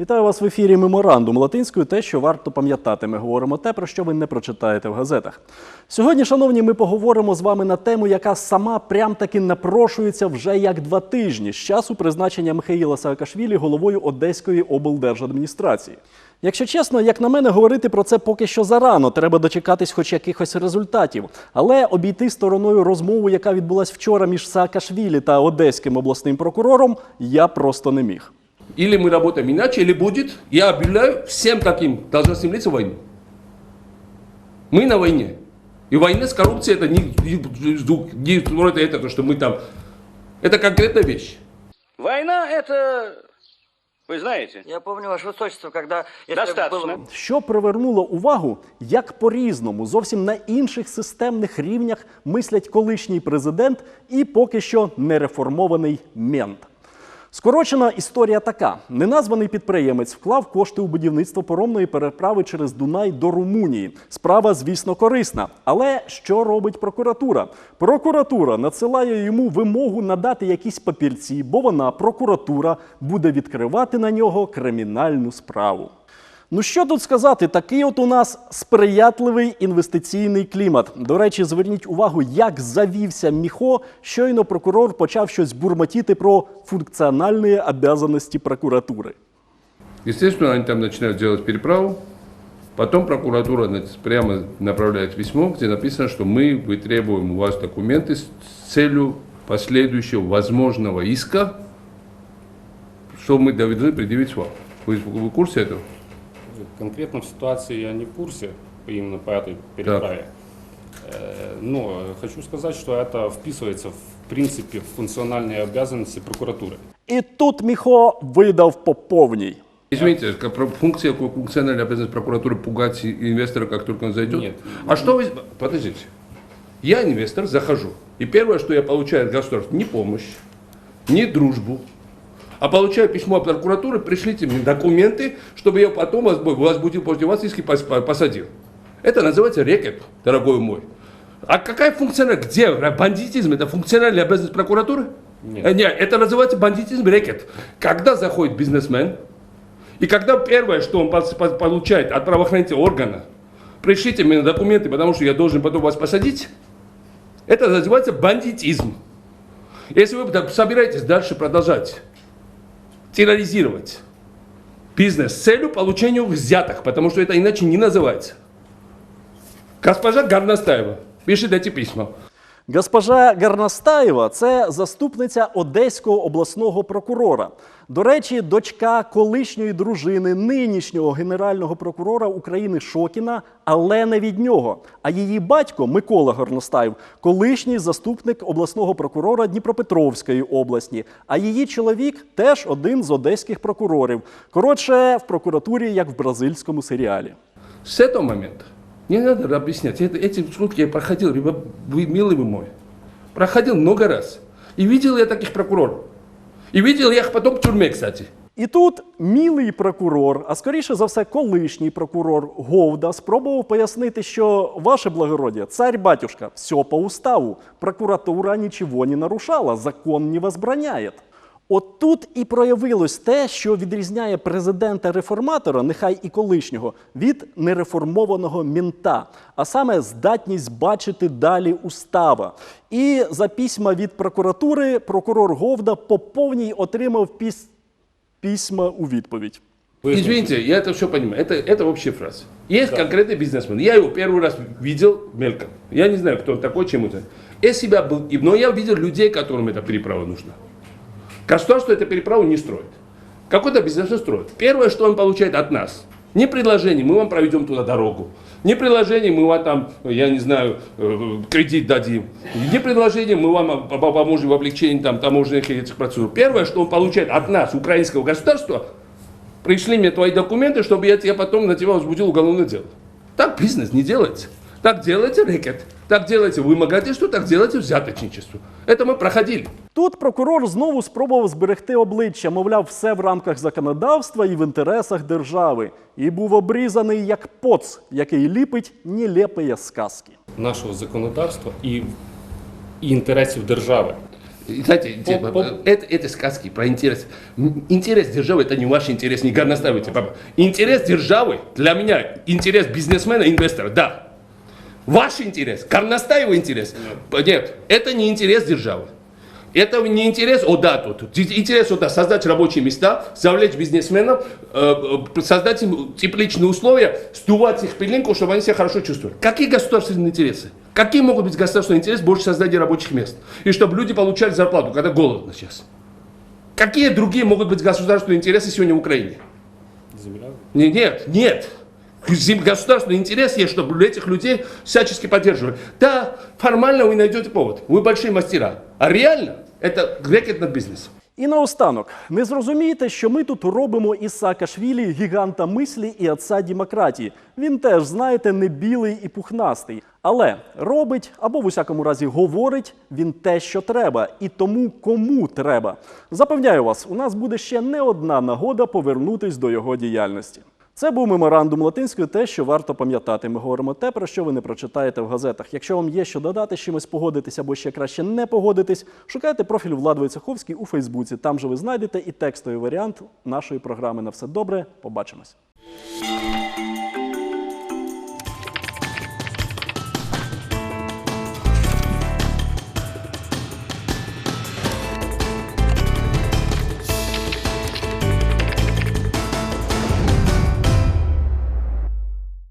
Вітаю вас в ефірі Меморандум латинською. Те, що варто пам'ятати. Ми говоримо те, про що ви не прочитаєте в газетах. Сьогодні, шановні, ми поговоримо з вами на тему, яка сама прям таки напрошується вже як два тижні з часу призначення Михаїла Саакашвілі головою Одеської облдержадміністрації. Якщо чесно, як на мене, говорити про це поки що зарано. Треба дочекатись хоч якихось результатів. Але обійти стороною розмову, яка відбулась вчора між Саакашвілі та Одеським обласним прокурором, я просто не міг. Или мы работаем иначе, или будет, я объявляю всем таким должностным лицам войну. Мы на войне. И война с коррупцией это не, не, не вроде это, то, что мы там... Это конкретная вещь. Война это, вы знаете, Я помню, Ваше Высочество, когда... если достаточно. было- Що привернуло увагу, як по-різному, зовсім на інших системних рівнях мислять колишній президент і поки що нереформований мент. Скорочена історія така: неназваний підприємець вклав кошти у будівництво поромної переправи через Дунай до Румунії. Справа, звісно, корисна. Але що робить прокуратура? Прокуратура надсилає йому вимогу надати якісь папірці, бо вона, прокуратура, буде відкривати на нього кримінальну справу. Ну що тут сказати, такий от у нас сприятливий інвестиційний клімат. До речі, зверніть увагу, як завівся міхо. Щойно прокурор почав щось бурмотіти про функціональні обязанності прокуратури. Естественно, они там начинают делать переправу. Потом прокуратура на- прямо направляет письмо, где написано, что мы вытребуем у вас документы с целью последующего возможного иска, что мы должны предъявить вам. Вы, вы в курсе этого? Конкретно в ситуации я не в курсе, именно по этой переправе. Э, Но хочу сказать, что это вписывается в принципе в функциональные обязанности прокуратуры. І тут міхо видав по повній. Извините, как про- функция, функциональная обязанность прокуратуры пугать инвестора, как только он зайдет? Нет. А что вы... Подождите. Я инвестор, захожу. И первое, что я получаю от государства, не помощь, не дружбу, а получаю письмо от прокуратуры, пришлите мне документы, чтобы я потом вас- возбудил против вас иск и пос- по- посадил. Это называется рекет, дорогой мой. А какая функциональная, где бандитизм, это функциональная обязанность прокуратуры? Нет. Э, Нет, это называется бандитизм рекет. Когда заходит бизнесмен, и когда первое, что он получает от правоохранительного органа, пришлите мне документы, потому что я должен потом вас посадить, это называется бандитизм. Если вы собираетесь дальше продолжать терроризировать бизнес с целью получения взяток, потому что это иначе не называется. Госпожа Горностаева пишет эти письма. Госпожа Гарнастаєва це заступниця Одеського обласного прокурора. До речі, дочка колишньої дружини нинішнього генерального прокурора України Шокіна, але не від нього. А її батько Микола Горностаєв, колишній заступник обласного прокурора Дніпропетровської області. А її чоловік теж один з одеських прокурорів. Коротше, в прокуратурі, як в бразильському серіалі. С этого момента не надо объяснять. Это, эти шутки я проходил, ребят, вы, милый вы мой. Проходил много раз. И видел я таких прокуроров. И видел я их потом в тюрьме, кстати. І тут мілий прокурор, а скоріше за все, колишній прокурор Говда спробував пояснити, що ваше благородие, царь батюшка, все по уставу. Прокуратура нічого не нарушала, закон не возбраняє. От тут і проявилось те, що відрізняє президента-реформатора, нехай і колишнього, від нереформованого мінта, а саме здатність бачити далі устава. І за письма від прокуратури прокурор Говда по повній отримав піс... письма у відповідь. Вы Извините, я это все понимаю. Это, это общая фраза. Есть конкретный бизнесмен. Я его первый раз видел мельком. Я не знаю, кто он такой, чем это. Я себя был, и- но я видел людей, которым эта переправа нужна. Государство эту переправу не строит. Какой-то бизнесмен строит. Первое, что он получает от нас, не предложение, мы вам проведем туда дорогу. Не предложение, мы вам там, я не знаю, э, кредит дадим. Не предложение, мы вам по- по- поможем в облегчении там, таможенных этих процедур. Первое, что он получает от нас, украинского государства, пришли мне твои документы, чтобы я тебе потом на тебя возбудил уголовное дело. Так бизнес не делается. Так делается рэкет. Так делается вымогательство, так делается взяточничество. Это мы проходили. Тут прокурор знову спробував зберегти обличчя, мовляв, все в рамках законодавства і в інтересах держави, і був обрізаний як поц, який ліпить нелепі сказки. нашого законодавства і, і інтересів держави. И Знаете, те- По- по- это, это сказки про интерес. М, Интерес державы это не ваш интерес, не горностаивайте, папа. Интерес державы для меня интерес бизнесмена, инвестора, да. Ваш интерес, горностаевый интерес, нет, это не интерес державы. Это не интерес, о да, тут. Интерес, о да, создать рабочие места, завлечь бизнесменов, э, э, создать им тепличные условия, стувать их пылинку, чтобы они себя хорошо чувствовали. Какие государственные интересы? Какие могут быть государственные интересы больше создания рабочих мест? И чтобы люди получали зарплату, когда голодно сейчас. Какие другие могут быть государственные интересы сегодня в Украине? Земля. Не- Нет, нет. Зем- Государственный интерес есть, чтобы этих людей всячески поддерживали. Да, формально вы найдете повод. Вы большие мастера. А реально это рэкет на бизнес. І наостанок, не зрозумієте, що ми тут робимо із Саакашвілі гіганта мислі і отця демократії. Він теж, знаєте, не білий і пухнастий. Але робить або в усякому разі говорить він те, що треба, і тому кому треба. Запевняю вас, у нас буде ще не одна нагода повернутись до його діяльності. Це був меморандум латинською, те, що варто пам'ятати. Ми говоримо те, про що ви не прочитаєте в газетах. Якщо вам є що додати, з чимось погодитись або ще краще не погодитись, шукайте профіль Влади Войцеховський у Фейсбуці. Там же ви знайдете і текстовий варіант нашої програми на все добре. Побачимось.